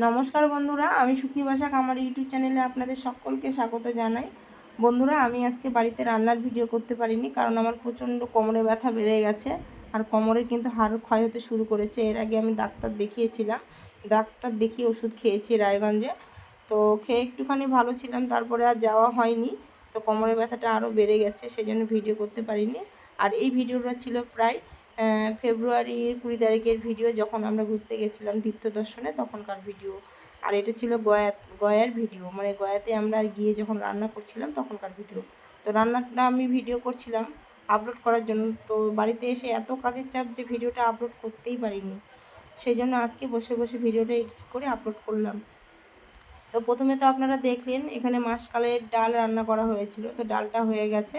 নমস্কার বন্ধুরা, আমি সুখী বাসাক আমার ইউটিউব চ্যানেলে আপনাদের সকলকে স্বাগত জানাই। বন্ধুরা, আমি আজকে বাড়িতে রান্নার ভিডিও করতে পারিনি কারণ আমার প্রচণ্ড কোমরে ব্যথা বেড়ে গেছে আর কোমরের কিন্তু হাড় ক্ষয় হতে শুরু করেছে। এর আগে আমি ডাক্তার দেখিয়েছিলাম, ডাক্তার দেখিয়ে ওষুধ খেয়েছি রায়গঞ্জে। তো খেয়ে একটুখানি ভালো ছিলাম, তারপরে আর যাওয়া হয়নি। তো কোমরের ব্যথাটা আরও বেড়ে গেছে সেই জন্য ভিডিও করতে পারিনি। আর এই ভিডিওটা ছিল প্রায় ফেব্রুয়ারির কুড়ি তারিখের ভিডিও যখন আমরা ঘুরতে গেছিলাম তীর্থ দর্শনে তখনকার ভিডিও আর এটা ছিল গয়া গয়ার ভিডিও মানে গয়াতে আমরা গিয়ে যখন রান্না করছিলাম, তখনকার ভিডিও তো রান্নাটা আমি ভিডিও করছিলাম আপলোড করার জন্য। তো বাড়িতে এসে এত কাজের চাপ যে ভিডিওটা আপলোড করতেই পারিনি। সেই জন্য আজকে বসে বসে ভিডিওটা এডিট করে আপলোড করলাম। তো প্রথমে তো আপনারা দেখলেন, এখানে মাসকালের ডাল রান্না করা হয়েছিল। তো ডালটা হয়ে গেছে।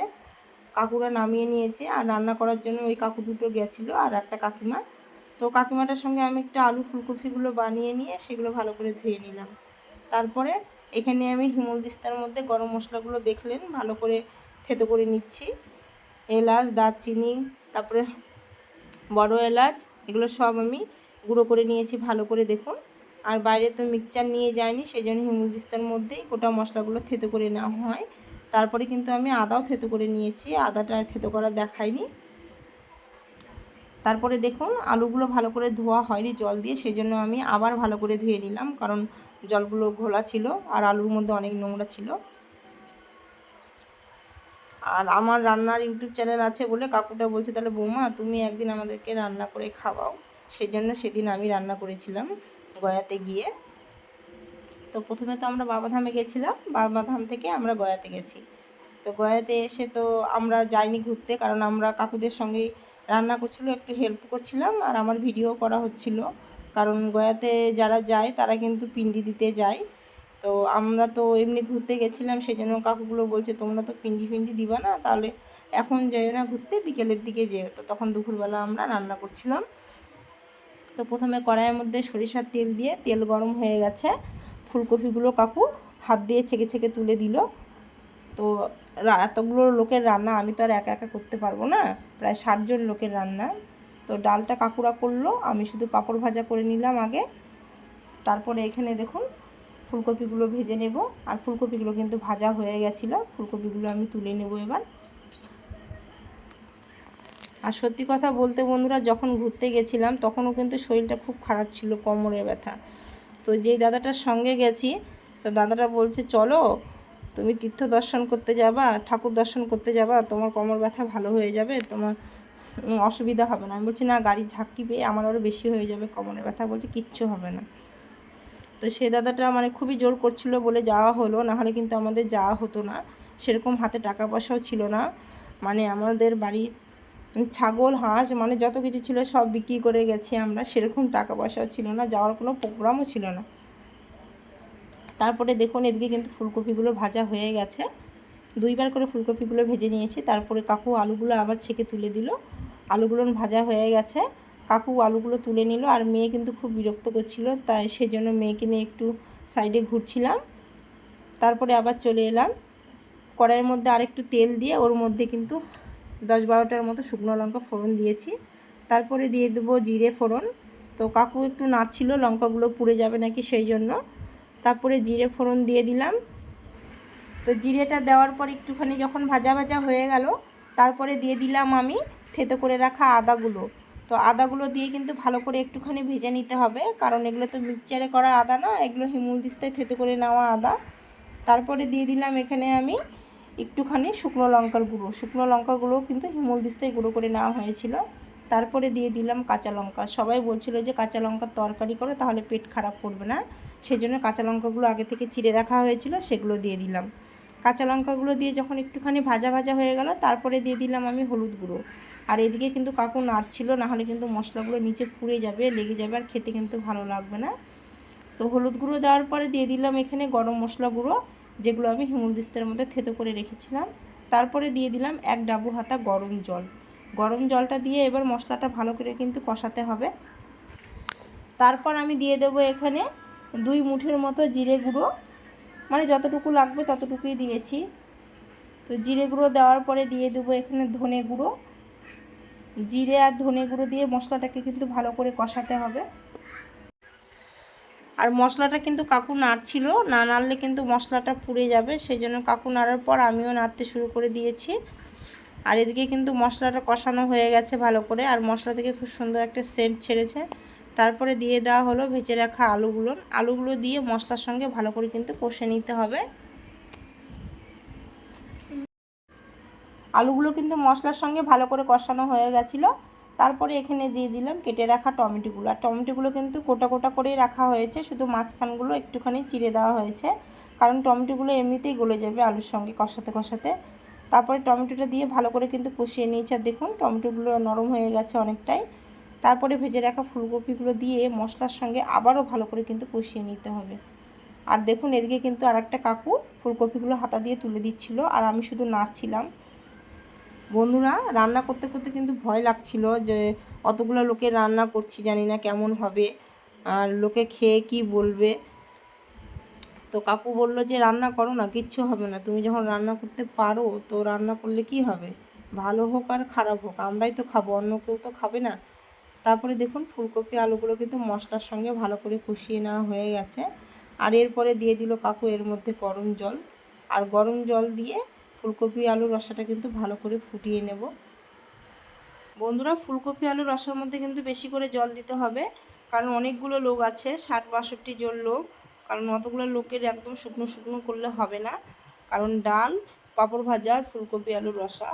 কাকুরা নামিয়ে নিয়েছে আর রান্না করার জন্য ওই কাকু দুটো গেছিল আর একটা কাকিমা। তো কাকিমাটার সঙ্গে আমি একটু আলু ফুলকপিগুলো বানিয়ে নিয়ে সেগুলো ভালো করে ধুয়ে নিলাম। তারপরে এখানে আমি হিমল দিস্তার মধ্যে গরম মশলাগুলো দেখলেন, ভালো করে থেতো করে নিচ্ছি। এলাচ, দারচিনি, তারপরে বড় এলাচ, এগুলো সব আমি গুঁড়ো করে নিয়েছি ভালো করে দেখুন। আর বাইরে তো মিক্সচার নিয়ে যায়নি সেই জন্য হিমুল দিস্তার মধ্যেই গোটা মশলাগুলো থেতো করে নেওয়া হয়। তারপরে কিন্তু আমি আদাও থেতো করে নিয়েছি। আদাটা থেতো করা দেখাইনি তারপরে দেখুন, আলুগুলো ভালো করে ধোয়া হয়নি জল দিয়ে সেই জন্য আমি আবার ভালো করে ধুয়ে নিলাম, কারণ জলগুলো ঘোলা ছিল আর আলুর মধ্যে অনেক নোংরা ছিল। আর আমার রান্নার ইউটিউব চ্যানেল আছে বলে কাকুটা বলছে, তাহলে বৌমা, তুমি একদিন আমাদেরকে রান্না করে খাওয়াও। সেই জন্য সেদিন আমি রান্না করেছিলাম গয়াতে গিয়ে। তো প্রথমে তো আমরা বাবাধামে গেছিলাম। বাবাধাম থেকে আমরা গয়াতে গেছি। তো গয়াতে এসে তো আমরা যাইনি ঘুরতে, কারণ আমরা কাকুদের সঙ্গে রান্না করছিল, একটু হেল্প করছিলাম আর আমার ভিডিও করা হচ্ছিল। কারণ গয়াতে যারা যায়, তারা কিন্তু পিন্ডি দিতে যায়। তো আমরা তো এমনি ঘুরতে গেছিলাম সেই জন্য কাকুগুলো বলছে, তোমরা তো পিন্ডি ফিন্ডি দিবা না, তাহলে এখন যাই না ঘুরতে, বিকেলের দিকে যেও। তো তখন দুপুরবেলা আমরা রান্না করছিলাম। তো প্রথমে কড়াইয়ের মধ্যে সরিষার তেল দিয়ে, তেল গরম হয়ে গেছে। ফুলকপিগুলো কাকু হাত দিয়ে ছেঁকে ছেঁকে তুলে দিল। তো এতগুলো লোকের রান্না আমি তো আর একা একা করতে পারব না। প্রায় ষাটজন লোকের রান্না। তো ডালটা কাকুরা করল, আমি শুধু পাঁপড় ভাজা করে নিলাম আগে। তারপরে এখানে দেখুন ফুলকপিগুলো ভেজে নেব। আর ফুলকপিগুলো কিন্তু ভাজা হয়ে গেছিল। ফুলকপিগুলো আমি তুলে নেব এবার। আর সত্যি কথা বলতে বন্ধুরা, যখন ঘুরতে গেছিলাম, তখনও কিন্তু শরীরটা খুব খারাপ ছিল, কোমরে ব্যথা। তো যেই দাদাটার সঙ্গে গেছি, তো দাদাটা বলছে, চলো, তুমি তীর্থ দর্শন করতে যাবা, ঠাকুর দর্শন করতে যাবা, তোমার কোমর ব্যথা ভালো হয়ে যাবে, তোমার অসুবিধা হবে না। আমি বলছি, না, গাড়ির ঝাঁকি পেয়ে আমার আরও বেশি হয়ে যাবে কোমরের ব্যথা। বলছে, কিচ্ছু হবে না। তো সে দাদাটা মানে খুবই জোর করছিল বলে যাওয়া হলো নাহলে কিন্তু আমাদের যাওয়া হতো না। সেরকম হাতে টাকা পয়সাও ছিল না। মানে আমাদের বাড়ির ছাগল, হাঁস মানে যত কিছু ছিল সব বিক্রি করে গেছি আমরা। সেরকম টাকা পয়সাও ছিল না, যাওয়ার কোনো প্রোগ্রামও ছিল না। তারপরে দেখুন, এদিকে কিন্তু ফুলকপিগুলো ভাজা হয়ে গেছে। দুইবার করে ফুলকপিগুলো ভেজে নিয়েছি। তারপরে কাকু আলুগুলো আবার ছেঁকে তুলে দিল। আলুগুলো ভাজা হয়ে গেছে। কাকু আলুগুলো তুলে নিল আর মেয়ে কিন্তু খুব বিরক্ত করছিল, তাই সেই জন্য মেয়েকে নিয়ে একটু সাইডে ঘুরছিলাম। তারপরে আবার চলে এলাম। কড়াইয়ের মধ্যে আরেকটু তেল দিয়ে ওর মধ্যে কিন্তু দশ বারোটার মতো শুকনো লঙ্কা ফোড়ন দিয়েছি। তারপরে দিয়ে দেবো জিরে ফোড়ন। তো কাকু একটু নাচছিল লঙ্কাগুলো পুড়ে যাবে নাকি সেই জন্য। তারপরে জিরে ফোড়ন দিয়ে দিলাম। তো জিরেটা দেওয়ার পর একটুখানি যখন ভাজা ভাজা হয়ে গেল, তারপরে দিয়ে দিলাম আমি থেতো করে রাখা আদাগুলো। তো আদাগুলো দিয়ে কিন্তু ভালো করে একটুখানি ভেজে নিতে হবে, কারণ এগুলো তো মিক্সচারে করা আদা না, এগুলো হিমুল দিস্তায় থেতো করে নেওয়া আদা। তারপরে দিয়ে দিলাম এখানে আমি একটুখানি শুকনো লঙ্কার গুঁড়ো। শুকনো লঙ্কাগুলো কিন্তু হিমুল দিস্তায় গুঁড়ো করে নেওয়া হয়েছিল। তারপরে দিয়ে দিলাম কাঁচা লঙ্কা। সবাই বলছিল যে কাঁচা লঙ্কার তরকারি করে, তাহলে পেট খারাপ করবে না। সেই জন্য কাঁচা লঙ্কাগুলো আগে থেকে চিড়ে রাখা হয়েছিল, সেগুলো দিয়ে দিলাম। কাঁচা লঙ্কাগুলো দিয়ে যখন একটুখানি ভাজা ভাজা হয়ে গেল, তারপরে দিয়ে দিলাম আমি হলুদ গুঁড়ো। আর এদিকে কিন্তু কাকু নাড়ছিল নাহলে কিন্তু মশলাগুলো নিচে পুড়ে যাবে, লেগে যাবে আর খেতে কিন্তু ভালো লাগবে না। তো হলুদ গুঁড়ো দেওয়ার পরে দিয়ে দিলাম এখানে গরম মশলা গুঁড়ো। যেগুলো আমি হিমুলদিস্তের মধ্যে থেতো করে রেখেছিলাম। তারপরে দিয়ে দিলাম এক ডাবু হাতা গরম জল। গরম জলটা দিয়ে এবার মশলাটা ভালো করে কিন্তু কষাতে হবে। তারপর আমি দিয়ে দেবো এখানে দুই মুঠের মতো জিরে গুঁড়ো। মানে যতটুকু লাগবে ততটুকুই দিয়েছি। তো জিরে গুঁড়ো দেওয়ার পরে দিয়ে দেবো এখানে ধনে গুঁড়ো। জিরে আর ধনে গুঁড়ো দিয়ে মশলাটাকে কিন্তু ভালো করে কষাতে হবে। আর মশলাটা কিন্তু কাকু নাড়ছিল, না নাড়লে কিন্তু মশলাটা পুড়ে যাবে সেই জন্য কাকু নাড়ার পর আমিও নাড়তে শুরু করে দিয়েছি। আর এদিকে কিন্তু মশলাটা কষানো হয়ে গেছে ভালো করে, আর মশলা থেকে খুব সুন্দর একটা সেন্ট ছেড়েছে। তারপরে দিয়ে দেওয়া হলো ভেজে রাখা আলুগুলো। আলুগুলো দিয়ে মশলার সঙ্গে ভালো করে কিন্তু কষে নিতে হবে। আলুগুলো কিন্তু মশলার সঙ্গে ভালো করে কষানো হয়ে গেছিল। তারপরে এখানে দিয়ে দিলাম কেটে রাখা টমেটোগুলো। আর টমেটোগুলো কিন্তু কোটা কোটা করেই রাখা হয়েছে, শুধু মাঝখানগুলো একটুখানি চিড়ে দেওয়া হয়েছে। কারণ টমেটোগুলো এমনিতেই গলে যাবে আলুর সঙ্গে কষাতে কষাতে। তারপরে টমেটোটা দিয়ে ভালো করে কিন্তু কষিয়ে নিয়েছে। আর দেখুন, টমেটোগুলো নরম হয়ে গেছে অনেকটাই। তারপরে ভেজে রাখা ফুলকপিগুলো দিয়ে মশলার সঙ্গে আবারও ভালো করে কিন্তু কষিয়ে নিতে হবে। আর দেখুন, এদিকে কিন্তু আর একটা কাকু ফুলকপিগুলো হাতা দিয়ে তুলে দিচ্ছিল। আর আমি শুধু নাচছিলাম বন্ধুরা, রান্না করতে করতে কিন্তু ভয় লাগছিল যে অতগুলো লোকে রান্না করছি, জানি না কেমন হবে। আর লোকে খেয়ে কি বলবে? তো কাকু বলল যে, রান্না করো না, কিচ্ছু হবে না। তুমি যখন রান্না করতে পারো, তো রান্না করলে কি হবে? ভালো হোক আর খারাপ হোক, আমরাই তো খাব, অন্য কেউ তো খাবে না। তারপরে দেখুন, ফুলকপি, আলুগুলো কিন্তু মশলার সঙ্গে ভালো করে কষিয়ে নেওয়া হয়ে গেছে। আর এরপরে দিয়ে দিল কাকু এর মধ্যে গরম জল। আর গরম জল দিয়ে ফুলকপি আলুর রসাটা কিন্তু ভালো করে ফুটিয়ে নেব। বন্ধুরা, ফুলকপি আলুর রসার মধ্যে কিন্তু বেশি করে জল দিতে হবে, কারণ অনেকগুলো লোক আছে, ষাট বাষট্টি জন লোক, কারণ অতগুলো লোকের একদম শুকনো শুকনো করলে হবে না। কারণ ডাল, পাঁপড় ভাজা আর ফুলকপি আলুর রসা,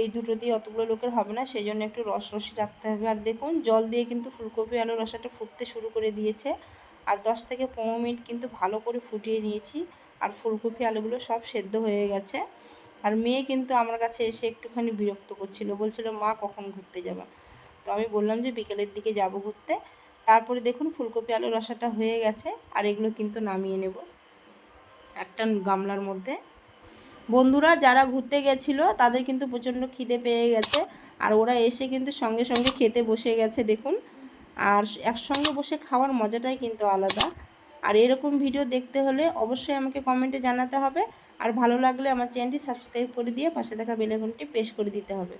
এই দুটো দিয়ে অতগুলো লোকের হবে না সেই জন্য একটু রস রসি রাখতে হবে। আর দেখুন, জল দিয়ে কিন্তু ফুলকপি আলুর রসাটা ফুটতে শুরু করে দিয়েছে। আর দশ থেকে পনেরো মিনিট কিন্তু ভালো করে ফুটিয়ে নিয়েছি, আর ফুলকপি আলুগুলো সব সেদ্ধ হয়ে গেছে। আর মেয়ে কিন্তু আমার কাছে এসে একটুখানি বিরক্ত করছিল। বলছিল, মা, কখন ঘুরতে যাবা? তো আমি বললাম যে, বিকেলের দিকে যাব ঘুরতে। তারপরে দেখুন ফুলকপি, আলুর রসাটা হয়ে গেছে আর এগুলো কিন্তু নামিয়ে নেব। একটা গামলার মধ্যে। বন্ধুরা, যারা ঘুরতে গেছিল, তাদের কিন্তু প্রচণ্ড খিদে পেয়ে গেছে। আর ওরা এসে কিন্তু সঙ্গে সঙ্গে খেতে বসে গেছে, দেখুন। আর একসঙ্গে বসে খাওয়ার মজাটাই কিন্তু আলাদা। আর এরকম ভিডিও দেখতে হলে অবশ্যই আমাকে কমেন্টে জানাতে হবে। আর ভালো লাগলে আমার চ্যানেলটি সাবস্ক্রাইব করে দিয়ে পাশে থাকা বেলাইকনটি প্রেস করে দিতে হবে।